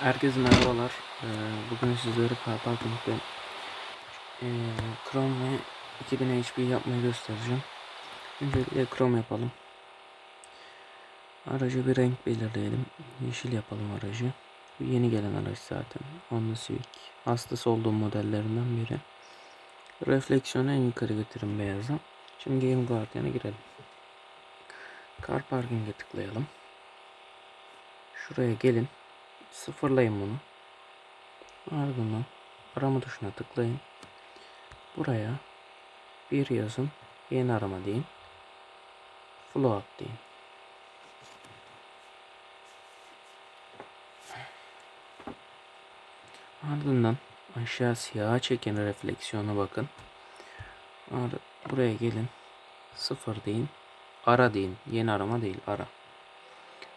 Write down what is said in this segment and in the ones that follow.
Herkese merhabalar. Ee, Bugün sizlere Car Parking'de ee, Chrome ve 2000 HP yapmayı göstereceğim. Öncelikle Chrome yapalım. Aracı bir renk belirleyelim. Yeşil yapalım aracı. Bu yeni gelen araç zaten. Honda Civic. Hastası olduğum modellerinden biri. Refleksiyonu en yukarı getirin beyaza. Şimdi Game Guardian'a girelim. Car Parking'e tıklayalım. Şuraya gelin. Sıfırlayın bunu. Ardından arama tuşuna tıklayın. Buraya bir yazın. Yeni arama deyin. Float deyin. Ardından aşağı siyaha çeken refleksiyona bakın. Buraya gelin. Sıfır deyin. Ara deyin. Yeni arama değil ara.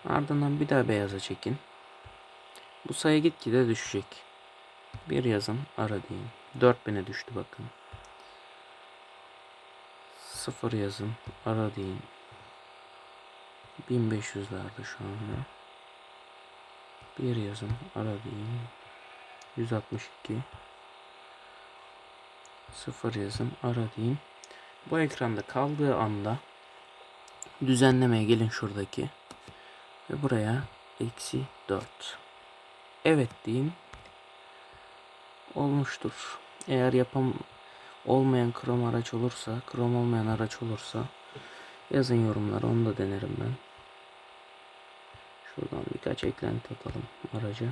Ardından bir daha beyaza çekin. Bu sayı gitgide düşecek. Bir yazın ara deyin. 4000'e düştü bakın. Sıfır yazın ara deyin. 1500'lerde şu anda. Bir yazın ara deyin. 162 Sıfır yazın ara deyin. Bu ekranda kaldığı anda düzenlemeye gelin şuradaki ve buraya eksi 4 evet deyin olmuştur. Eğer yapam olmayan Chrome araç olursa, Chrome olmayan araç olursa yazın yorumlara onu da denerim ben. Şuradan birkaç eklenti atalım araca.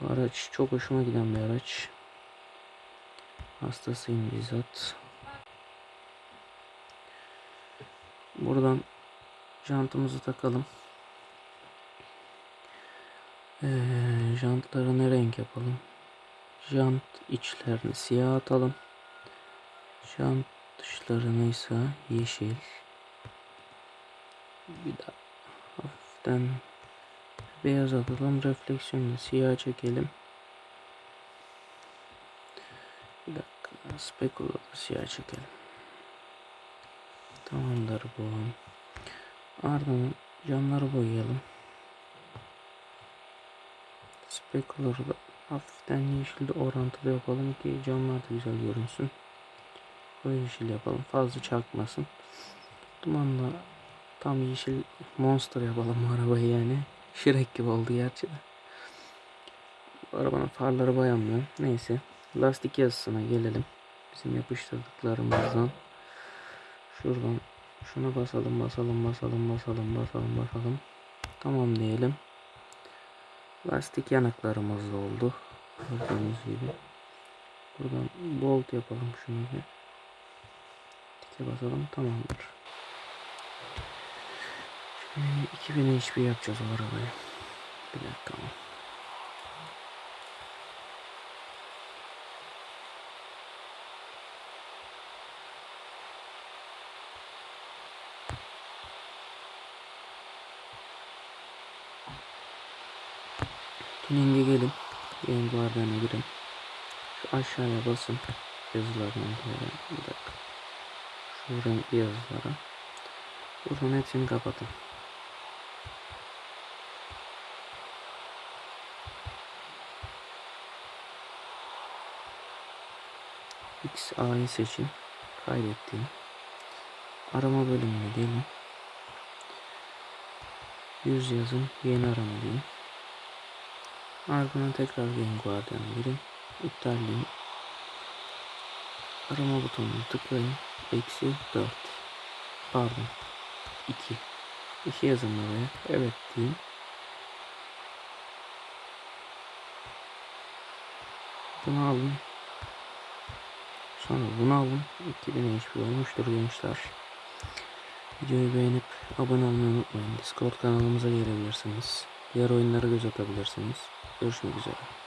Bu araç çok hoşuma giden bir araç. Hastasıyım bizzat. Buradan jantımızı takalım. Ee, jantları ne renk yapalım? Jant içlerini siyah atalım. Jant dışlarını ise yeşil. Bir daha hafiften beyaz atalım. Refleksiyonu siyah çekelim. Bir dakika. Spekula da siyah çekelim. Tamamdır bu. Ardından camları boyayalım. Spekulaları da hafiften yeşilde orantılı yapalım ki camlar da güzel görünsün. Koyu yeşil yapalım. Fazla çakmasın. Dumanla tam yeşil monster yapalım arabayı yani. Şirek gibi oldu gerçi de. Arabanın farları boyanmıyor. Neyse. Lastik yazısına gelelim. Bizim yapıştırdıklarımızdan. Şuradan şuna basalım basalım basalım basalım basalım basalım. Tamam diyelim. Lastik yanıklarımız da oldu. Gördüğünüz gibi. Buradan bolt yapalım şunu bir. Tike basalım tamamdır. Şimdi 2000 HP yapacağız o arabayı. Bir dakika ama. Tuning'e gelin. Guardian'a girin. Şu aşağıya basın. Yazılardan böyle. Bir dakika. Şu renkli yazılara. Buradan hepsini kapatın. X A'yı seçin. Kaydettiğim. Arama bölümüne gelin. 100 yazın. Yeni arama deyin. Ardından tekrar Game girin. İptalleyin. Arama butonuna tıklayın. Eksi 4. Pardon. 2. 2 yazın oraya. Evet deyin. Bunu alın. Sonra bunu alın. 2000 HP olmuştur gençler. Videoyu beğenip abone olmayı unutmayın. Discord kanalımıza gelebilirsiniz. Diğer oyunlara göz atabilirsiniz. Görüşmek üzere.